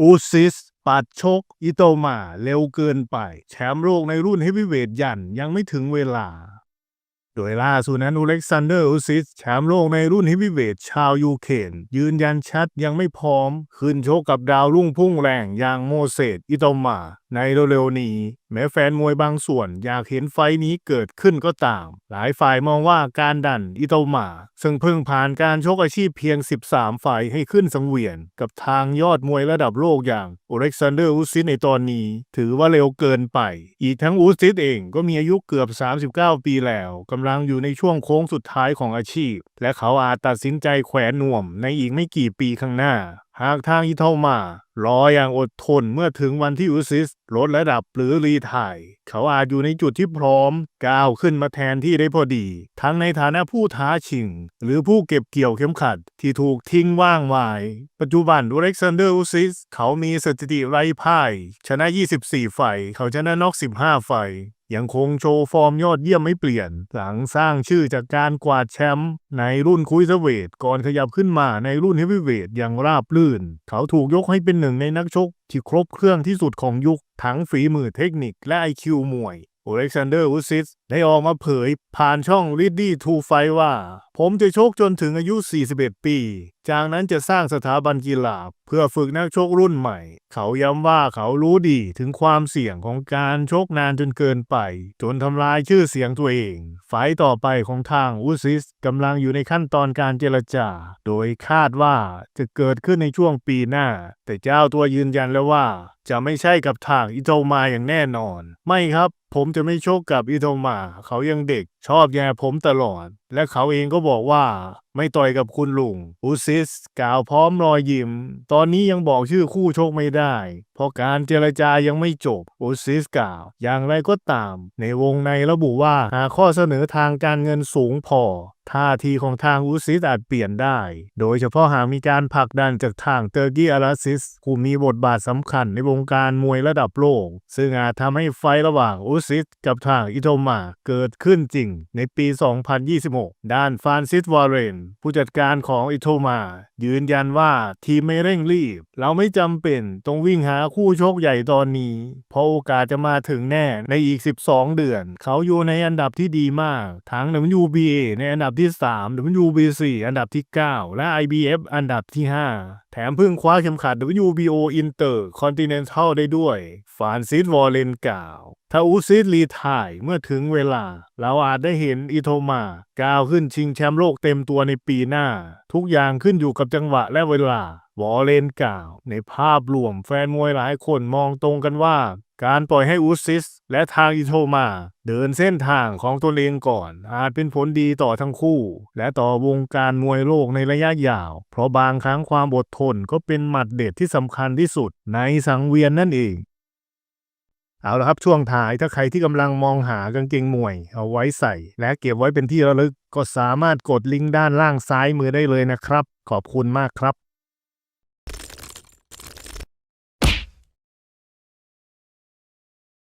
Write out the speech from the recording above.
อูซิส ปัดชก อิโตมา เร็วเกินไป แชมป์โลกในรุ่นเฮฟวีเวทยันยังไม่ถึงเวลา โดยล่าสุดนั้นอเล็กซานเดอร์อูซิส แชมป์โลกในรุ่นเฮฟวีเวทชาวยูเครนยืนยันชัดยังไม่พร้อม ขึ้นชกกับดาวรุ่งพุ่งแรงอย่างโมเสสอิโตมาในเร็วๆนี้ แม้แฟนมวยบางส่วนอยากเห็นไฟนี้เกิดขึ้นก็ตาม หลายฝ่ายมองว่าการดันอิโตมา ซึ่งเพิ่งผ่านการชกอาชีพเพียง 13ไฟท์ให้ขึ้นสังเวียน กับทางยอดมวยระดับโลกอย่างอเล็กซานเดอร์อูซิสในตอนนี้ ถือว่าเร็วเกินไป อีกทั้งอูซิสเองก็มีอายุเกือบ 39 ปีแล้วกำลังอยู่ในช่วงโค้งสุดท้ายของอาชีพ และเขาอาจตัดสินใจแขวนนวมในอีกไม่กี่ปีข้างหน้า หากทางอิเทามา รออย่างอดทนเมื่อถึงวันที่อุซิส ลดระดับหรือรีไทาย เขาอาจอยู่ในจุดที่พร้อม ก้าวขึ้นมาแทนที่ได้พอดี ทั้งในฐานะผู้ท้าชิง หรือผู้เก็บเกี่ยวเข็มขัดที่ถูกทิ้งว่างไว้ ปัจจุบันอเล็กซานเดอร์อุซิส เขามีสถิติไร้พ่าย ชนะ 24 ไฟท์เขาชนะน็อก 15 ไฟท์ ยังคงโชว์ฟอร์มยอดเยี่ยมไม่เปลี่ยน หลังสร้างชื่อจากการกวาดแชมป์ในรุ่นคุยเวทก่อนขยับขึ้นมาในรุ่นเฮฟวีเวทอย่างราบลื่น เขาถูกยกให้เป็นหนึ่งในนักชก ที่ครบเครื่องที่สุดของยุค ทั้งฝีมือเทคนิคและไอคิวมวยอเล็กซานเดอร์วูซิส ได้ออกมาเผยผ่านช่อง r ิดดี้ทูไฟว่า ผมจะชกจนถึงอายุ 41 ปี จากนั้นจะสร้างสถาบันกีฬาเพื่อฝึกนักชกรุ่นใหม่ เขาย้ำว่าเขารู้ดีถึงความเสี่ยงของการชกนานจนเกินไป จนทำลายชื่อเสียงตัวเองไฟต์ต่อไปของทางอูซิสกำลังอยู่ในขั้นตอนการเจรจา โดยคาดว่าจะเกิดขึ้นในช่วงปีหน้า แต่เจ้าตัวยืนยันแล้วว่า จะไม่ใช่กับทางอิโตมาอย่างแน่นอน ไม่ครับ ผมจะไม่ชกกับอิโตมาเขายังเด็ก ชอบแย่ผมตลอด และเขาเองก็บอกว่า ไม่ต่อยกับคุณลุงอูซิสกล่าวพร้อมรอยยิ้ม ตอนนี้ยังบอกชื่อคู่ชกไม่ได้ เพราะการเจรจายังไม่จบอูซิสกล่าว อย่างไรก็ตาม ในวงในระบุว่าหาข้อเสนอทางการเงินสูงพอท่าทีของทางอูซิสอาจเปลี่ยนได้ โดยเฉพาะหากมีการผลักดันจากทางเตอร์กี้อาราซิสผู้มีบทบาทสำคัญในวงการมวยระดับโลก ซึ่งอาจทำให้ไฟระหว่างอูซิสกับทางอิโตมาเกิดขึ้นจริงในปี 2026 ด้านฟานซิสวอร์เรน ผู้จัดการของอิโตมา ยืนยันว่าทีมไม่เร่งรีบ เราไม่จำเป็นต้องวิ่งหาคู่โชกใหญ่ตอนนี้ เพราะโอกาสจะมาถึงแน่ในอีก 12 เดือน เขาอยู่ในอันดับที่ดีมาก ทั้ง WBA ในอันดับที่ 3 WBC อันดับที่ 9 และ IBF อันดับที่ 5 แถมเพิ่งคว้าเข็มขัด WBO Intercontinental ได้ด้วย ฟานซิสวอร์เรนกล่าว ถ้าอูซิสรีไทายเมื่อถึงเวลา เราอาจได้เห็นอิโทมา ก้าวขึ้นชิงแชมป์โลกเต็มตัวในปีหน้า ทุกอย่างขึ้นอยู่กับจังหวะและเวลาวอเรนกล่าว ในภาพรวมแฟนมวยหลายคนมองตรงกันว่า การปล่อยให้อูซิส และทางอิโทมา เดินเส้นทางของตัวเองก่อน อาจเป็นผลดีต่อทั้งคู่ และต่อวงการมวยโลกในระยะยาว เพราะบางครั้งความอดทนก็เป็นหมัดเด็ดที่สำคัญที่สุดในสังเวียนนั่นเอง เอาละครับช่วงท้ายถ้าใครที่กำลังมองหากางเกงมวย เอาไว้ใส่ และเก็บไว้เป็นที่ระลึกก็สามารถกดลิงก์ด้านล่างซ้ายมือได้เลยนะครับ ขอบคุณมากครับ